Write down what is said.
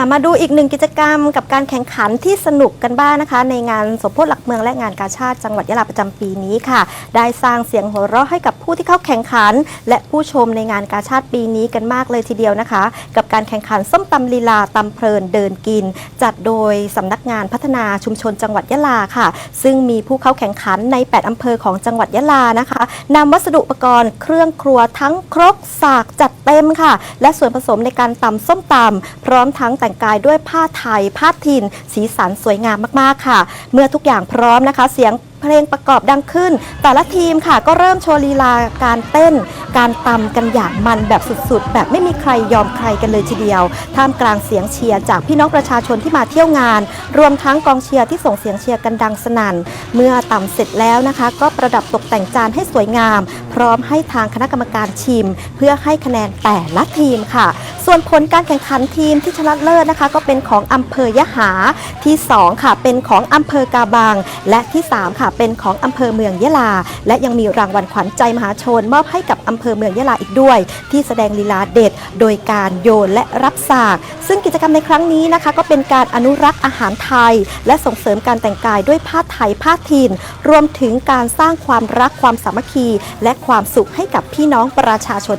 ค่ะมาดูอีกหนึ่งกิจกรรมกับการแข่งขันที่สนุกกันบ้างนะคะ ในงานสมโพธิหลักเมืองและงานกาชาติจังหวัดยะลาประจำปีนี้ค่ะ ได้สร้างเสียงหัวเราะให้กับผู้ที่เข้าแข่งขัน และผู้ชมในงานกาชาติปีนี้กันมากเลยทีเดียวนะคะ กับการแข่งขันส้มตำลีลาตำเพลินเดินกิน จัดโดยสำนักงานพัฒนาชุมชนจังหวัดยะลาค่ะ ซึ่งมีผู้เข้าแข่งขันใน 8อำเภอของจังหวัดยะลานะคะนำวัสดุอุปกรณ์เครื่องครัวทั้งครกสากจัดเต็มค่ะ และส่วนผสมในการตำส้มตำพร้อมทั้งแต่งกายด้วยผ้าไทยผ้าถิ่น สีสันสวยงามมาก ๆ ค่ะ เมื่อทุกอย่างพร้อมนะคะ เสียงเพลงประกอบดังขึ้น แต่ละทีมค่ะก็เริ่มโชว์ลีลาการเต้น การตำกันอย่างมันแบบสุดๆ แบบไม่มีใครยอมใครกันเลยทีเดียว ท่ามกลางเสียงเชียร์จากพี่น้องประชาชนที่มาเที่ยวงาน รวมทั้งกองเชียร์ที่ส่งเสียงเชียร์กันดังสนั่น เมื่อตำเสร็จแล้วนะคะ ก็ประดับตกแต่งจานให้สวยงาม ร้อมให้ทางคณะกรรมการชิม เพื่อให้คะแนนแต่ละทีมค่ะ ส่วนผลการแข่งขันทีมที่ชนะเลิศนะคะ ก็เป็นของอำเภอยะหาที่ 2 ค่ะ เป็นของอำเภอกาบัง และที่ 3 ค่ะ เป็นของอำเภอเมืองยะลา และยังมีรางวัลขวัญใจมหาชน มอบให้กับอำเภอเมืองยะลาอีกด้วย ที่แสดงลีลาเด็ด โดยการโยนและรับสาก ซึ่งกิจกรรมในครั้งนี้นะคะ ก็เป็นการอนุรักษ์อาหารไทย และส่งเสริมการแต่งกายด้วยผ้าไทยผ้าถิ่น รวมถึงการสร้างความรักความสามัคคี และความสุขให้กับพี่น้องประชาชน